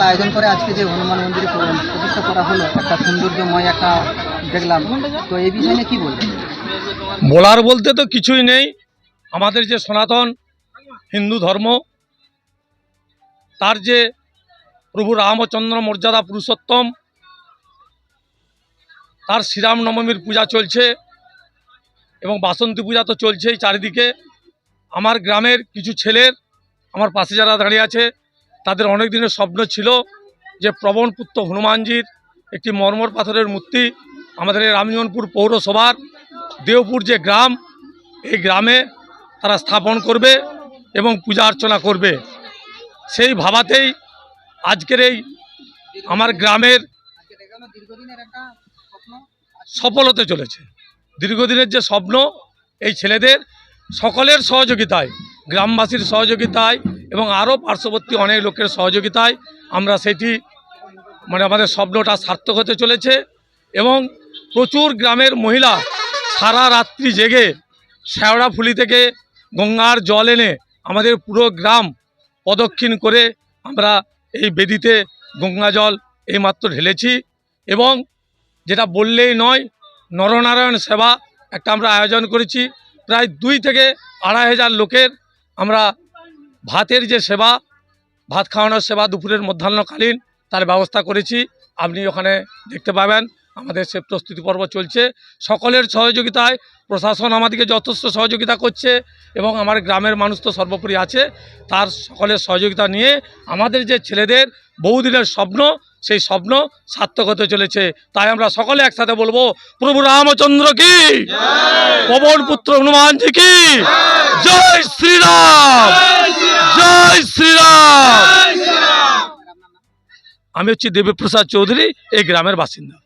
আয়োজন করে আজকে যে হনুমান মন্দিরে প্র- প্রতিষ্ঠা করা হলো, একটা সৌন্দর্যময় একটা দেখলাম। তো এই বিষয় নিয়ে কি বলবেন? বলার বলতে তো কিছুই নেই। আমাদের যে সনাতন হিন্দু ধর্ম, তার যে প্রভু রামচন্দ্র মর্যাদা পুরুষোত্তম, তার শ্রীরাম নবমীর পূজা চলছে এবং বাসন্তী পূজা তো চলছেই চারিদিকে। আমার গ্রামের কিছু ছেলের আমার পাশে যারা দাঁড়িয়ে আছে তাদের অনেক দিনের স্বপ্ন ছিল যে প্রবণপুত্র হনুমানজির একটি মর্মর পাথরের মূর্তি আমাদের এই রামজীবনপুর পৌরসভার দেওপুর যে গ্রাম, এই গ্রামে তারা স্থাপন করবে এবং পূজা অর্চনা করবে। সেই ভাবাতেই আজকের এই আমার গ্রামের সফল হতে চলেছে। দীর্ঘদিনের যে স্বপ্ন এই ছেলেদের সকলের সহযোগিতায়, গ্রামবাসীর সহযোগিতায় এবং আরও পার্শ্ববর্তী অনেক লোকের সহযোগিতায় আমরা সেটি মানে আমাদের স্বপ্নটা সার্থক হতে চলেছে এবং প্রচুর গ্রামের মহিলা সারা রাত্রি জেগে শ্যাওড়াফুলি থেকে গঙ্গার জল এনে আমাদের পুরো গ্রাম প্রদক্ষিণ করে আমরা এই বেদিতে গঙ্গা জল এইমাত্র ঢেলেছি এবং যেটা বললেই নয়, নরনারায়ণ সেবা একটা আমরা আয়োজন করেছি। প্রায় দুই থেকে আড়াই হাজার লোকের আমরা ভাতের যে সেবা ভাত খাওয়ানোর সেবা দুপুরের মধ্যাহ্নকালীন তার ব্যবস্থা করেছি। আপনি ওখানে দেখতে পাবেন আমাদের সে প্রস্তুতি পর্ব চলছে। সকলের সহযোগিতায় প্রশাসন আমাদেরকে যথেষ্ট সহযোগিতা করছে এবং আমার গ্রামের মানুষ তো সর্বোপরি আছে। তার সকলের সহযোগিতা নিয়ে আমাদের যে ছেলেদের বহুদিনের স্বপ্ন সেই স্বপ্ন সার্থক হতে চলেছে। তাই আমরা সকলে একসাথে বলব প্রভু রামচন্দ্র কি? পবন পুত্র হনুমানজি কি? জয় শ্রীরাম। আমি হচ্ছি দেবীপ্রসাদ চৌধুরী এই গ্রামের বাসিন্দা।